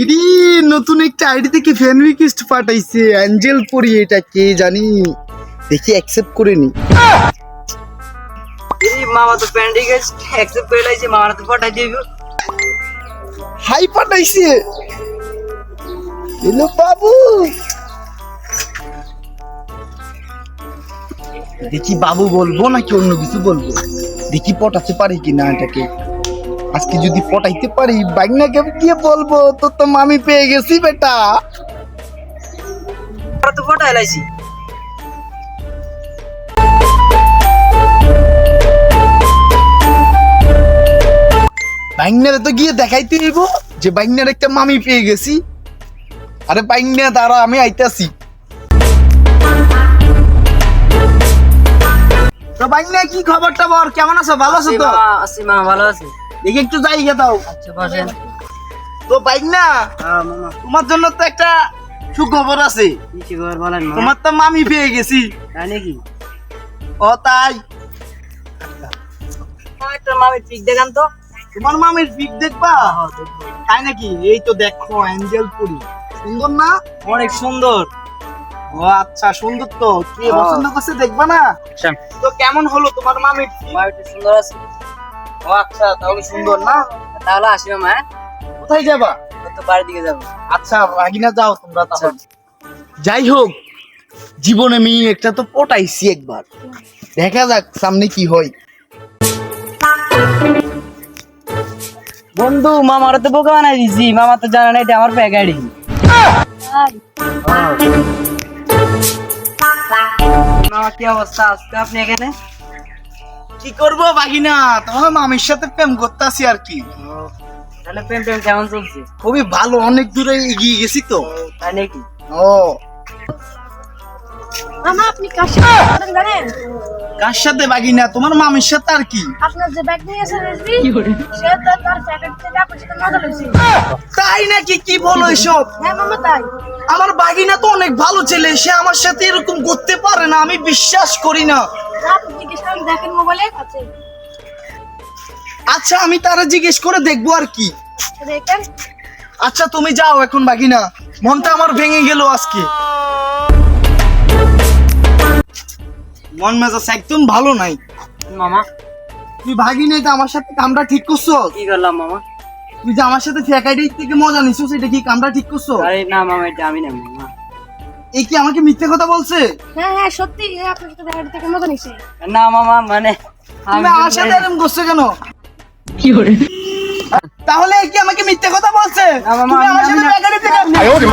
ED নতুন একটা ID থেকে ফ্যান রিকোয়েস্ট পাঠাইছে। অ্যাঞ্জেল পরি এটা কে জানি। দেখি অ্যাকসেপ্ট করে নি। মামা তো পেন্ডিং অ্যাকসেপ্ট করে লাইছে মামা তো পাঠাই দিবি। হাই পাঠাইছে। হ্যালো বাবু। দেখি বাবু বলব নাকি অন্য কিছু বলব? দেখি পটাতে পারি কি না এটাকে। আজকে যদি পটাইতে পারি বাইনাকে গিয়ে বলব? তো তো মামি পেয়ে গেছি বেটা। তো পাঠাই লাইছি। বাইনারে তো গিয়ে দেখাইতে হইব যে বাইনার একটা মামি পেয়ে গেছি। আরে বাইনা দাঁড়া আমি আইতাছি। তো বাইনা কি খবর টবর কেমন আছো? ভালো আছো তো? আসি মামা ভালো আছে। দেখি একটু জায়গা দাও। আচ্ছা বসেন। তো বাইনা হ্যাঁ মামা। তোমার জন্য তো একটা সুখবর আছে। বলেন তোমার তো মামি পেয়ে গেছি। তাই নাকি? ও তাই। একটা পিক দেখান তো। তোমার মামির পিক দেখবা? তাই নাকি? এই তো দেখো অ্যাঞ্জেল পুরি সুন্দর না? অনেক সুন্দর। ও আচ্ছা সুন্দর তো। কি হ্যাঁ। পছন্দ করছে দেখবা না? তো কেমন হলো তোমার মামির পিক? সুন্দর আছে। ও আচ্ছা তাহলে সুন্দর না? তাহলে আসি মামা হ্যাঁ? কোথায় যাবা? তো বাড়ির দিকে যাব। আচ্ছা যাও তোমরা তাহলে। যাই হোক জীবনে আমি একটা তো পটাইছি একবার। দেখা যাক সামনে কি হয়। বন্ধু মামার তো বোকা বানাই দিছি। মামা তো জানে না এটা আমার প্যাক গাড়ি মামা কি অবস্থা? আজকে আপনি এখানে? কি করব ভাগিনা তোমার মামির সাথে প্রেম করতেছি আর কি। তাহলে প্রেম প্রেম কেমন চলছে? খুবই ভালো অনেক দূরে এগিয়ে গেছি তো। তাই নাকি? ও। মামা আপনি কার সাথে জানেন? কার সাথে বাগিনা? তোমার মামির সাথে আর কি। আপনার যে ব্যাগ নিয়ে রেসবি সে তো তার প্যাকেট থেকে আপনার সাথে মজা লইছে তাই নাকি? কি বলো এসব? হ্যাঁ মামা তাই। আমার বাগিনা তো অনেক ভালো ছেলে সে আমার সাথে এরকম করতে পারে না আমি বিশ্বাস করি না। দেখেন মোবাইলে আছে আচ্ছা। আমি তারা জিজ্ঞেস করে দেখব আর কি। দেখেন। আচ্ছা তুমি যাও এখন বাগিনা। মনটা আমার ভেঙে গেল আজকে। মন মেজাজ একদম ভালো নাই। মামা। তুই ভাগিনে তো আমার সাথে কামটা ঠিক করছ? কি করলাম মামা? তুই যে আমার সাথে ফ্যাকাইডি থেকে মজা নিছো সেটা কি কামটা ঠিক করছ? আরে না মামা এটা আমি না মামা। এই কি আমাকে মিথ্যে কথা বলছে? হ্যাঁ হ্যাঁ সত্যি এ আপনার সাথে থেকে মজা নিছে না মামা মানে তুমি আমার সাথে এরকম করছ কেন? তাহলে কি আমাকে মিথ্যে কথা বলছে? তুমি আমার আমি- সাথে আমি ফ্যাকাইডি